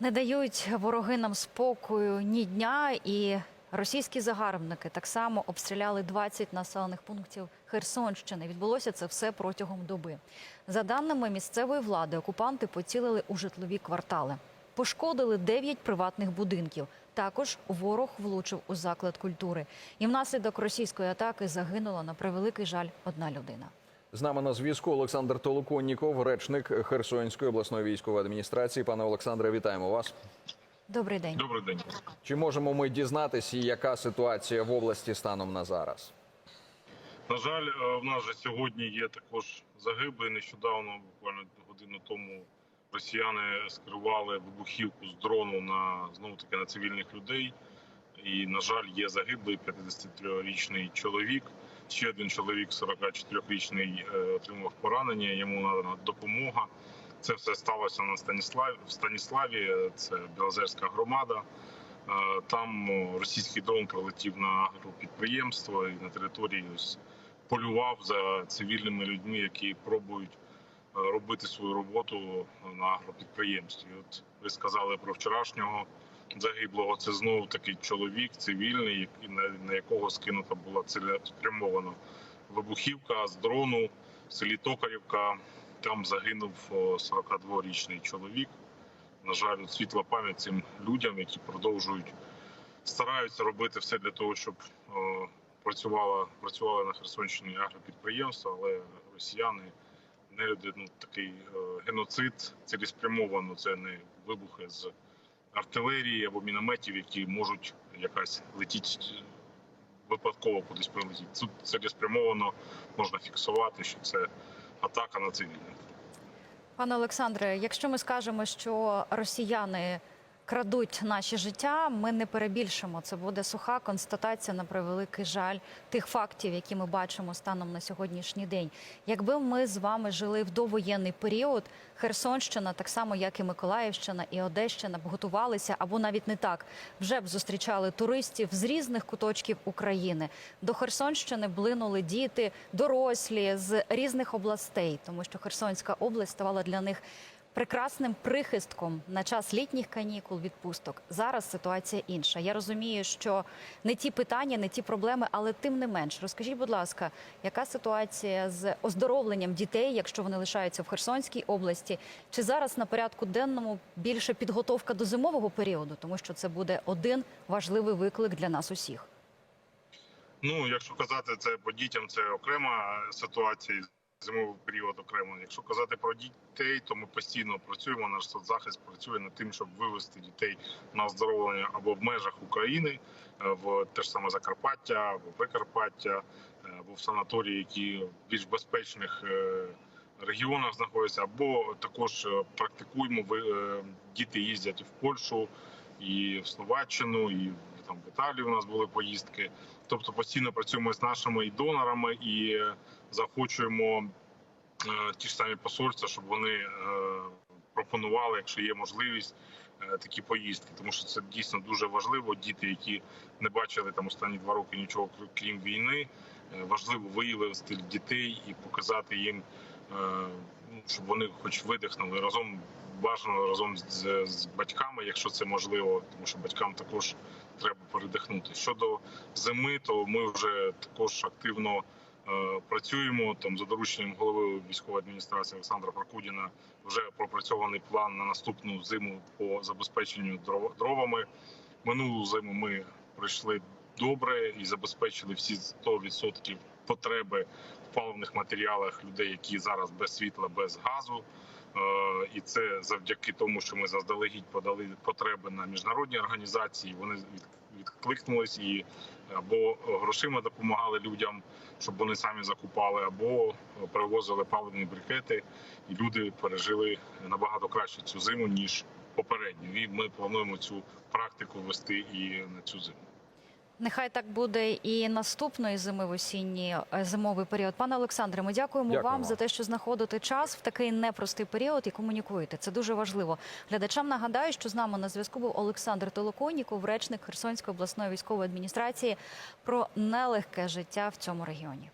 Не дають вороги нам спокою ні дня, і російські загарбники так само обстріляли 20 населених пунктів Херсонщини. Відбулося це все протягом доби. За даними місцевої влади, окупанти поцілили у житлові квартали. Пошкодили 9 приватних будинків. Також ворог влучив у заклад культури. І внаслідок російської атаки загинула на превеликий жаль одна людина. З нами на зв'язку Олександр Толоконніков, речник Херсонської обласної військової адміністрації. Пане Олександре, вітаємо вас. Добрий день. Добрий день. Чи можемо ми дізнатися, яка ситуація в області станом на зараз? На жаль, е, в нас же сьогодні є також загиблий. Нещодавно, буквально годину тому, росіяни скерували вибухівку з дрону на знову таки на цивільних людей. І, на жаль, є загиблий 53-річний чоловік. Ще один чоловік, 44-річний, е, отримав поранення. Йому надана допомога. Це все сталося на Станіславі в Станіславі. Це Білозерська громада. Е, Там російський дрон прилетів на агропідприємство і на території полював за цивільними людьми, які пробують е, робити свою роботу на агропідприємстві. От ви сказали про вчорашнього загиблого. Це знову такий чоловік цивільний, на, якого скинута була цілеспрямована вибухівка з дрону в селі Токарівка. Там загинув 42-річний чоловік. На жаль, світла пам'ять цим людям, які продовжують стараються робити все для того, щоб працювала працювали на Херсонщині агропідприємства, але росіяни не ну такий геноцид цілеспрямовано. Це не вибухи з артилерії або мінометів, які можуть якась летіти випадково кудись прилетіти. Тут цілеспрямовано можна фіксувати, що це атака на цивільних. Пане Олександре, якщо ми скажемо, що росіяни крадуть наші життя, ми не перебільшимо. Це буде суха констатація на превеликий жаль тих фактів, які ми бачимо станом на сьогоднішній день. Якби ми з вами жили в довоєнний період, Херсонщина, так само як і Миколаївщина і Одещина, б готувалися або навіть не так, вже б зустрічали туристів з різних куточків України. До Херсонщини блинули діти, дорослі з різних областей, тому що Херсонська область ставала для них прекрасним прихистком на час літніх канікул, відпусток. Зараз ситуація інша. Я розумію, що не ті питання, не ті проблеми, але тим не менш, розкажіть, будь ласка, яка ситуація з оздоровленням дітей, якщо вони лишаються в Херсонській області? Чи зараз на порядку денному більше підготовка до зимового періоду, тому що це буде один важливий виклик для нас усіх? Ну, якщо казати це по дітям, це окрема ситуація. Зимовий період окремо. Якщо казати про дітей, то ми постійно працюємо. Наш соцзахист працює над тим, щоб вивести дітей на оздоровлення або в межах України, е, в те ж саме Закарпаття, або Прикарпаття, е, або в санаторії, які в більш безпечних е, регіонах знаходяться, або також практикуємо. Діти їздять в Польщу, і в Словаччину, і в- там в Італію. У нас були поїздки. Тобто постійно працюємо з нашими і донорами, і е, захочуємо е, ті ж самі посольства, щоб вони е, пропонували, якщо є можливість, такі поїздки, тому що це дійсно дуже важливо. Діти, які не бачили там останні два роки нічого крім- війни, важливо виявити дітей і показати їм, ну, щоб вони хоч видихнули разом. Бажано разом з, з батьками, якщо це можливо, тому що батькам також треба передихнути. Щодо зими, то ми вже також активно е, працюємо там за дорученням голови військової адміністрації Олександра Прокудіна. Вже пропрацьований план на наступну зиму по забезпеченню дров- дровами. Минулу зиму ми пройшли добре і забезпечили всі 100% потреби в паливних матеріалах людей, які зараз без світла, без газу. Е, І це завдяки тому, що ми заздалегідь подали потреби на міжнародні організації. Вони відкликнулись і або грошима допомагали людям, щоб вони самі закупали, або привозили паливні брикети, і люди пережили набагато краще цю зиму ніж попередню. І ми плануємо цю практику вести і на цю зиму. Нехай так буде і наступної зими в осінній е, зимовий період. Пане Олександре, ми дякуємо, Дякуємо. вам за те, що знаходите час в такий непростий період і комунікуєте. Це дуже важливо. Глядачам нагадаю, що з нами на зв'язку був Олександр Толоконіков, речник Херсонської обласної військової адміністрації про нелегке життя в цьому регіоні.